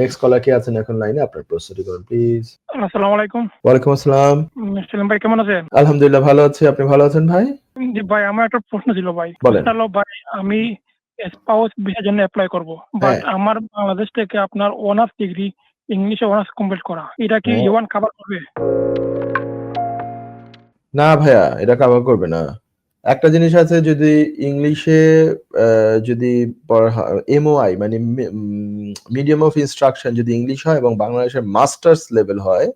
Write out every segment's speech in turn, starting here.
Next কলার কে আছেন এখন লাইনে আপনার প্রশ্নটি করুন প্লিজ আসসালামু আলাইকুম। ওয়ালাইকুম আসসালাম। সেলিম ভাই কেমন আছেন? আলহামদুলিল্লাহ ভালো আছি। আপনি ভালো আছেন ভাই? জি ভাই আমার একটা প্রশ্ন ছিল ভাই। বলেন। ভাই আমি স্পাউস ভিসার জন্য অ্যাপ্লাই করব বাট হ্যাঁ। আমার বাংলাদেশ থেকে আপনার অনার্স ডিগ্রি ইংলিশে অনার্স কমপ্লিট করা এটা কি হ্যাঁ। ইউয়ান খাবার করবে? না ভাইয়া এটা কাভার করবে না। একটা জিনিস আছে যদি ইংলিশে যদি এমওআই মানে মিডিয়াম অফ ইনস্ট্রাকশন যদি ইংলিশ হয় এবং বাংলাদেশের মাস্টার্স লেভেল হয়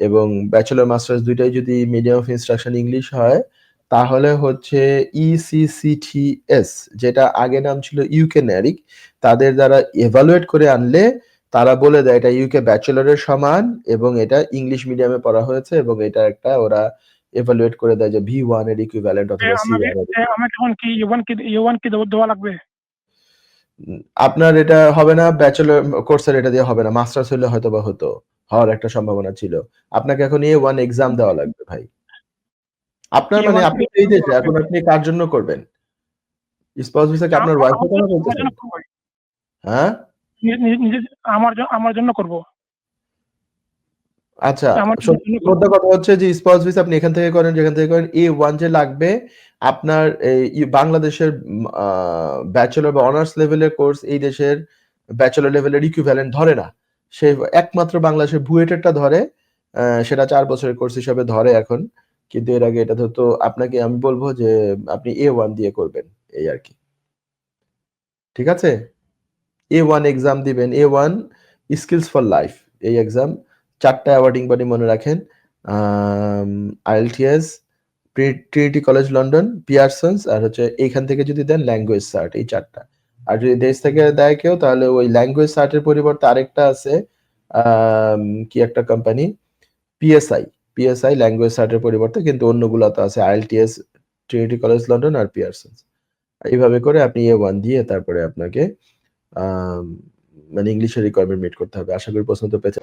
এবং ব্যাচেলর মাস্টার্স দুইটাই যদি মিডিয়াম অফ ইনস্ট্রাকশন ইংলিশ হয়, তাহলে হচ্ছে E ইসিসিটিএস যেটা আগে নাম ছিল ইউকে ন্যারিক তাদের দ্বারা এভালুয়েট করে আনলে তারা বলে দেয় এটা ইউকে ব্যাচেলরের সমান এবং এটা ইংলিশ মিডিয়ামে পড়া হয়েছে এবং এটা একটা ওরা এভালুয়েট করে দেয় যে ভি ওয়ানের ইকুইভ্যালেন্ট অথবা সি আমাকে এ, এখন কি ইউয়ান কি ইউয়ান কি দেওয়া- লাগবে? আপনার এটা হবে না ব্যাচেলর কোর্সের এটা দিয়ে হবে না মাস্টার্স হলে হয়তো বা হতো হওয়ার একটা সম্ভাবনা ছিল। আপনাকে এখন এ ওয়ান এক্সাম দেওয়া লাগবে ভাই। আপনার মানে আপনি এই দেশে এখন আপনি কার জন্য করবেন? স্পাউস ভিসা কি আপনার ওয়াইফের জন্য করব। ভাই। হ্যাঁ আমার জন্য আমার জন্য করব। আচ্ছা সত্যি কথা হচ্ছে যে স্পাউস ভিসা আপনি এখান থেকে করেন যেখান থেকে করেন এ ওয়ান যে লাগবে আপনার এই বাংলাদেশের ব্যাচেলর বা অনার্স লেভেলের কোর্স এই দেশের ব্যাচেলর লেভেলের ইকুইভ্যালেন্ট ধরে না। সে একমাত্র বাংলাদেশের বুয়েটেরটা ধরে সেটা চার বছরের কোর্স হিসাবে ধরে এখন। কিন্তু এর আগে এটা ধরতো আপনাকে আমি বলব যে আপনি এ ওয়ান দিয়ে করবেন এই আর কি। ঠিক আছে? এ ওয়ান এক্সাম দিবেন A one skills for life এই এক্সাম চারটা অ্যাওয়ার্ডিং বডি মনে রাখেন IELTS Trinity College London Pearsons আর হচ্ছে এইখান থেকে যদি দেন ল্যাঙ্গুয়েজ সার্ট এই চারটা। আর যদি দেশ থেকে দেয় কেউ, তাহলে ওই ল্যাঙ্গুয়েজ সার্টের পরিবর্তে আরেকটা আছে কি একটা কোম্পানি পিএসআই পিএসআই ল্যাঙ্গুয়েজ সার্টের পরিবর্তে, কিন্তু অন্যগুলো তো আছে আইএলটিএস ট্রিনিটি কলেজ লন্ডন আর পিয়ারসন্স এইভাবে করে আপনি এ ওয়ান দিয়ে তারপরে আপনাকে মানে ইংলিশের রিকোয়ারমেন্ট মিট করতে হবে। আশা করি তো পেয়েছেন।